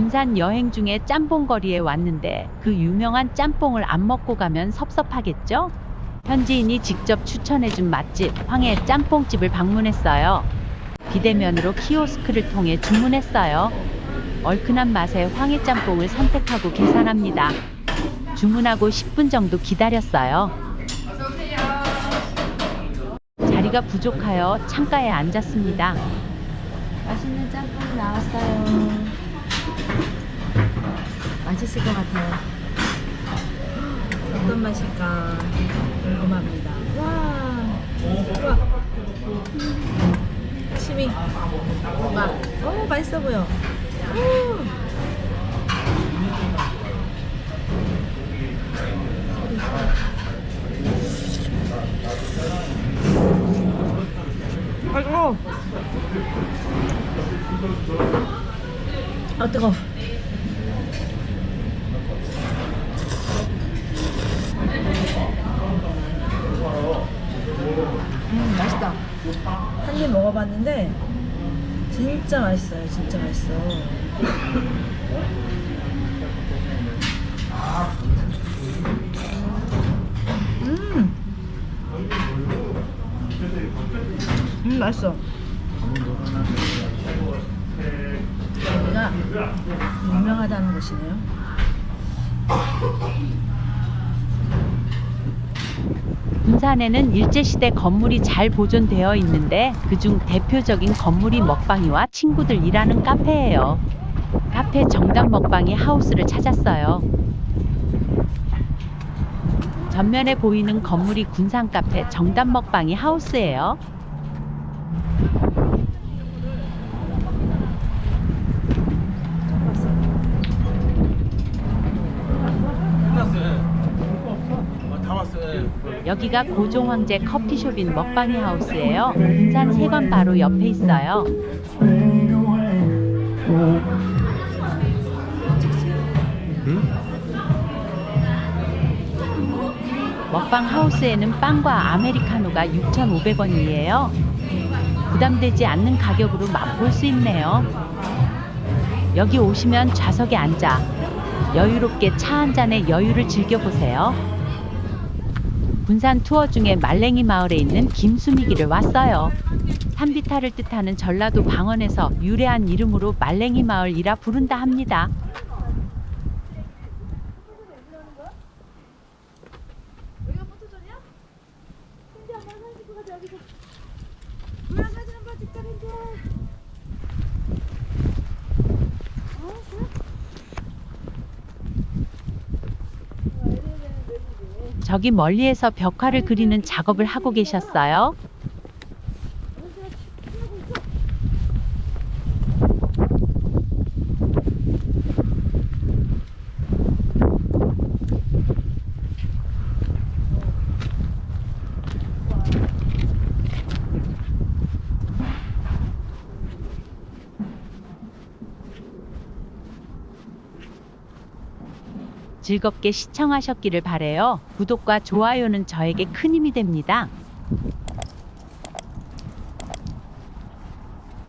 군산 여행 중에 짬뽕 거리에 왔는데 그 유명한 짬뽕을 안 먹고 가면 섭섭하겠죠? 현지인이 직접 추천해준 맛집 황해 짬뽕집을 방문했어요. 비대면으로 키오스크를 통해 주문했어요. 얼큰한 맛의 황해 짬뽕을 선택하고 계산합니다. 주문하고 10분 정도 기다렸어요. 자리가 부족하여 창가에 앉았습니다. 맛있는 짬뽕이 나왔어요. 맛있을 것 같아요. 어떤 맛일까 궁금합니다. 와, 와, 침이 막, 어 맛있어 보여. 오. 아이고. 아 뜨거. 음 맛있다. 한 입 먹어봤는데 진짜 맛있어요. 진짜 맛있어. 음. 음 맛있어. 여기가 유명하다는 곳이네요. 군산에는 일제시대 건물이 잘 보존되어 있는데 그중 대표적인 건물이 먹방이와 친구들 일하는 카페예요. 카페 정답 먹방이 하우스를 찾았어요. 전면에 보이는 건물이 군산 카페 정답 먹방이 하우스예요. 다 왔어요. 여기가 고종 황제 커피숍인 먹방이 하우스예요. 군산 세관 바로 옆에 있어요. 먹방 하우스에는 빵과 아메리카노가 6,500원이에요. 부담되지 않는 가격으로 맛볼 수 있네요. 여기 오시면 좌석에 앉아 여유롭게 차 한 잔의 여유를 즐겨보세요. 군산 투어 중에 말랭이 마을에 있는 김수미기를 왔어요. 산비탈을 뜻하는 전라도 방언에서 유래한 이름으로 말랭이 마을이라 부른다 합니다. 사진 한번 찍자 근데. 어 그래? 저기 멀리에서 벽화를 그리는 작업을 하고 계셨어요. 즐겁게 시청하셨기를 바래요. 구독과 좋아요는 저에게 큰 힘이 됩니다.